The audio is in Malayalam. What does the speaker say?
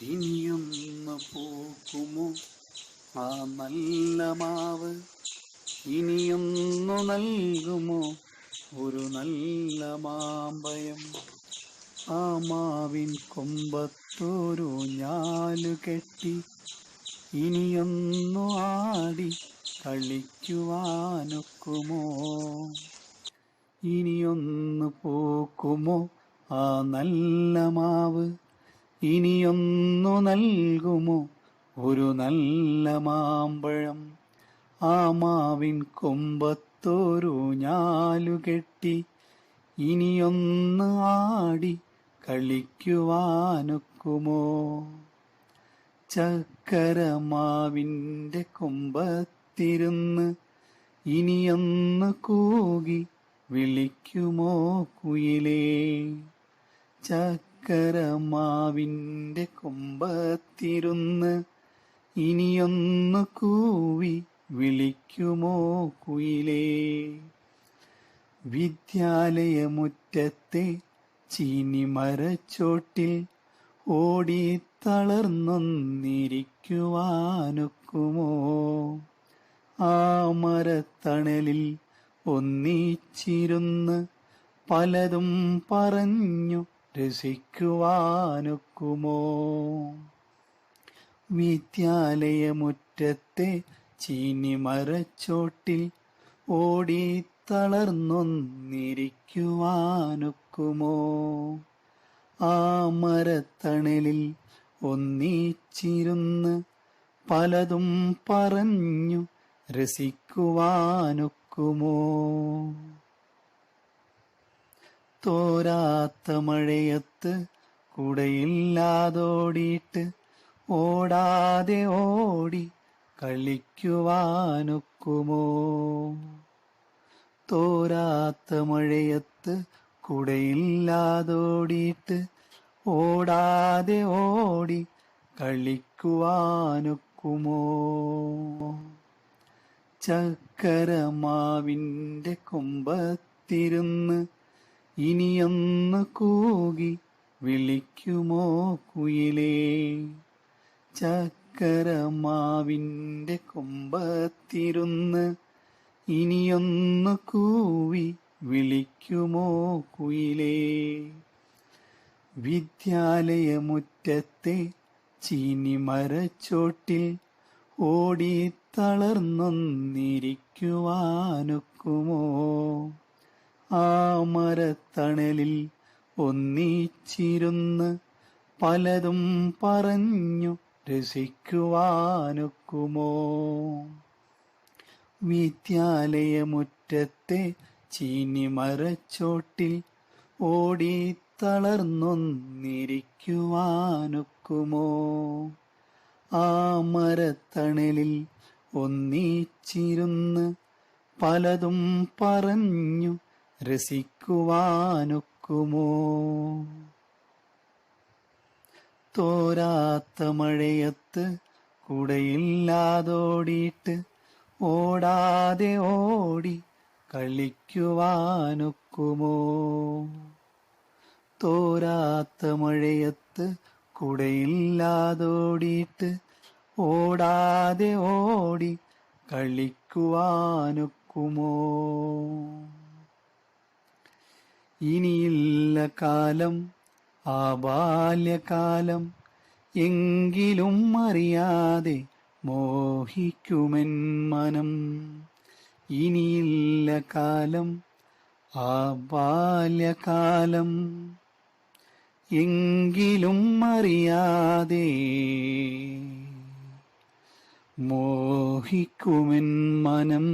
ഇനിയൊന്ന് പൂക്കുമോ? ആ നല്ല മാവ് ഇനിയൊന്നു നൽകുമോ? ഒരു നല്ല മാമ്പയം ആ മാവിൻ കൊമ്പത്തൊരു ഞാൽ കെട്ടി ഇനിയൊന്നു ആടി കളിക്കുവാനൊക്കുമോ? ഇനിയൊന്ന് പൂക്കുമോ? ആ നല്ല മാവ് ഇനിയൊന്നു നൽകുമോ ഒരു നല്ല മാമ്പഴം? ആ മാവിൻ കൊമ്പത്തൊരു ഞാലു കെട്ടി ഇനിയൊന്ന് ആടി കളിക്കുവാനൊക്കുമോ? ചക്കരമാവിന്റെ കൊമ്പത്തിരുന്ന് ഇനിയൊന്ന് കൂകി വിളിക്കുമോ കുയിലേ? ചക്കരമാവിന്റെ കൊമ്പത്തിരുന്ന് ഇനിയൊന്ന് കൂവി വിളിക്കുമോ കുയിലേ? വിദ്യാലയമുറ്റത്തെ ചീനിമരച്ചോട്ടിൽ ഓടി തളർന്നൊന്നിരിക്കുവാനൊക്കുമോ ആ മരത്തണലിൽ ഒന്നിച്ചിരുന്ന് പലതും പറഞ്ഞു രസിക്കുവാനൊക്കുമോ? വിദ്യാലയമുറ്റത്തെ ചീനി മരച്ചോട്ടിൽ ഓടി തളർന്നൊന്നിരിക്കുവാനൊക്കുമോ ആ മരത്തണലിൽ ഒന്നിച്ചിരുന്ന് പലതും പറഞ്ഞു രസിക്കുവാനൊക്കുമോ? തോരാത്ത മഴയത്ത് കുടയില്ലാതോടിയിട്ട് ഓടാതെ ഓടി കളിക്കുവാനൊക്കുമോ? തോരാത്ത മഴയത്ത് കുടയില്ലാതോടിയിട്ട് ഓടാതെ ഓടി കളിക്കുവാനൊക്കുമോ? ചക്കരമാവിന്റെ കൊമ്പത്തിരുന്ന് ഇനിയൊന്ന് കൂകി വിളിക്കുമോ കുയിലേ? ചക്കരമാവിന്റെ കൊമ്പത്തിരുന്ന് ഇനിയൊന്ന് കൂവി വിളിക്കുമോ കുയിലേ? വിദ്യാലയമുറ്റത്തെ ചീനിമരച്ചോട്ടിൽ ഓടി തളർന്നൊന്നിരിക്കുവാനൊക്കുമോ ആ മരത്തണലിൽ ഒന്നിച്ചിരുന്ന് പലതും പറഞ്ഞു രസിക്കുവാനൊക്കുമോ? വിദ്യാലയമുറ്റത്തെ ചീനിമരച്ചോട്ടിൽ ഓടി തളർന്നൊന്നിരിക്കുവാനൊക്കുമോ? ആ മരത്തണലിൽ ഒന്നിച്ചിരുന്ന് പലതും പറഞ്ഞു രസിക്കുവാനൊക്കുമോ? തോരാത്ത മഴയത്ത് കുടയില്ലാതോടിയിട്ട് ഓടാതെ ഓടി കളിക്കുവാനൊക്കുമോ? തോരാത്ത മഴയത്ത് കുടയില്ലാതോടിയിട്ട് ഓടാതെ ഓടി കളിക്കുവാനൊക്കുമോ? ഇനിയില്ല കാലം ആ ബാല്യകാലം എങ്കിലും അറിയാതെ മോഹിക്കുമെൻ മനം. ഇനിയില്ല കാലം ആ ബാല്യകാലം എങ്കിലും അറിയാതെ മോഹിക്കുമെൻ മനം.